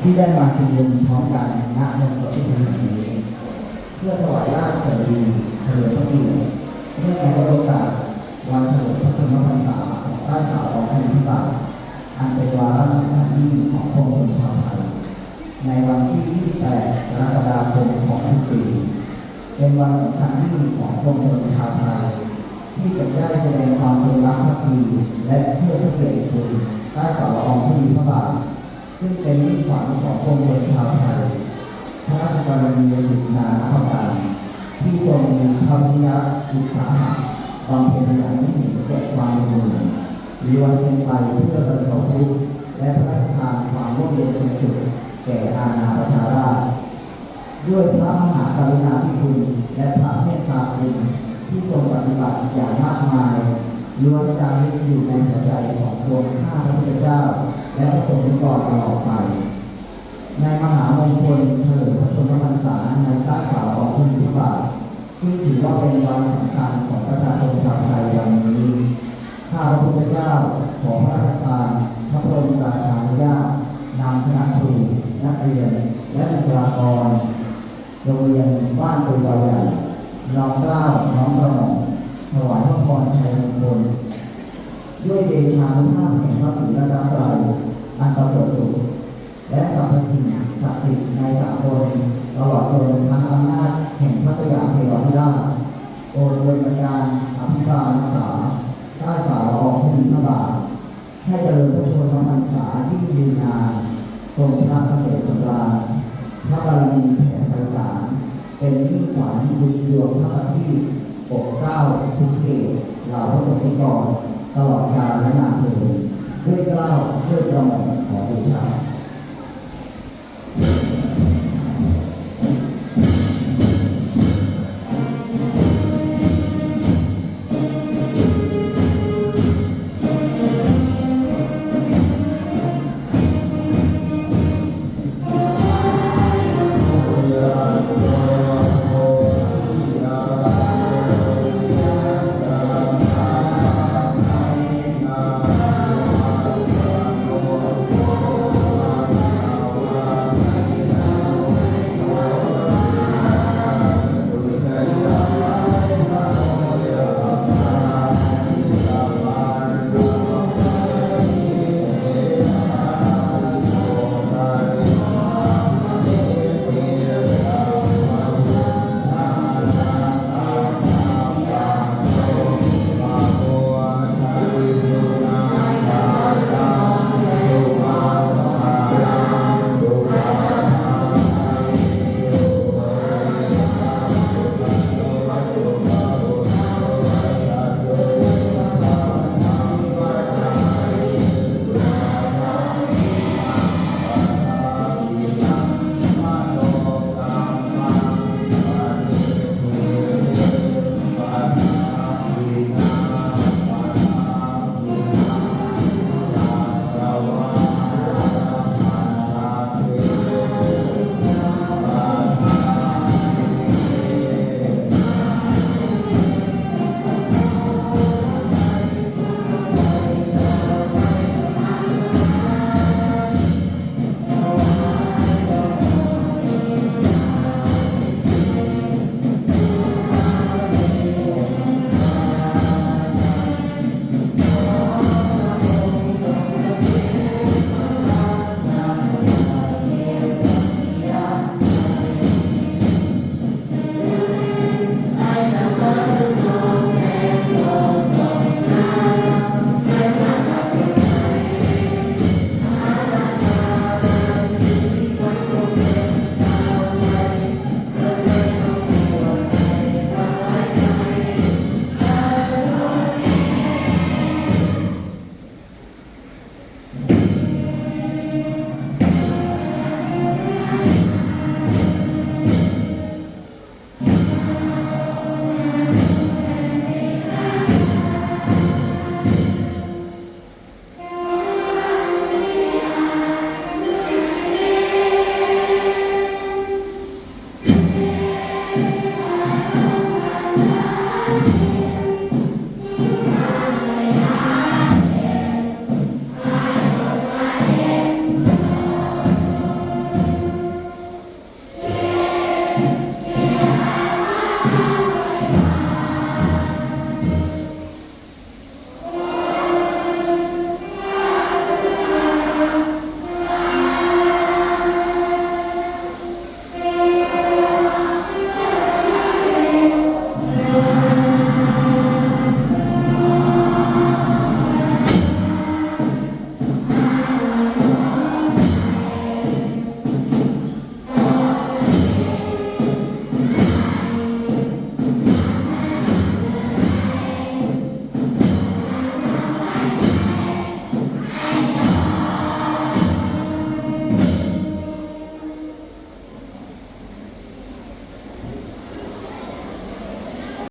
ที่ได้มาชุมนุมพร้อมกันณมณฑลพิธีแห่งนี้เพื่อถวายราชสดุดีเฉลิมพระเกียรติเนื่อในโอกาสวันเฉลิมพระชนมพรรษาของราชสาวรแผ่นดินบาอันเป็นวาระสำคัญยิ่งของปวงชนชาวไทยในวันที่ 28 กรกฎาคมของทุกปี เป็นวันสำคัญยิ่งของปวงชนชาวไทยที่จะได้แสดงความจงรักภักดีและเพื่อพระเกียรติคุณใต้ฝ่าละอองธุลีพระบาท ซึ่งเป็นมิ่งขวัญของปวงชนชาวไทย พระราชกรณียกิจนานาประการที่ทรงมีพระวิญญาอุตสาหะบำเพ็ญอย่างไม่เห็นแก่ความเหนื่อยล้วนเป็นไปเพื่อบรรเทาทุกข์และพระราชทานความร่มเย็นเป็นสุขแก่อาณาประชาราษฎร์ด้วยพระมหากรุณาธิคุณและพระเมตตาคุณที่ทรงปฏิบัติอย่างมากมายล้วนจารึกอยู่ในหัวใจของปวงข้าพระพุทธเจ้า และพระสงฆ์นิกรตลอดไป ในมหามงคลเฉลิมพระชนมพรรษาในใต้ฝ่าละองธุลีพระบาทซึ่งถือว่าเป็นวันสำคัญของประชาชนชาวไทยวันนี้ข้าพระพุทธเจ้าขอพระราชทานพระบรมราชานุญาตนำคณะครูนักเรียน และบุคลากรโรงเรียนบ้านตัวใหญ่น้อมเกล้าน้อมกระหม่อมถวายพระพรชัยมงคลด้วยเดชานุภาพแห่งพระศรีรัตนตรัยอันประเสริฐสุด และสรรพสิ่งศักดิ์สิทธิ์ในสากลตลอดจนทั้งอำนาจแห่งพระสยามเทวทิราชโอนดลบันดาลอภิบาลรักษาใต้ฝ่าละอองธุลีพระบาท ให้เจริญพระชนมพรรษายิ่งยืนาทรงพระเกษตรสำราญพระบารมีแผ่ไพศาลเป็นยิ่ขวัญบุญยวงพระปรที่ปกเก้าทุกเกตเหล่าพระสงฆ์นิกรตลอดกาลและนานเถิดด้วยเกล้าด้วยกระหม่อมขอเดชะ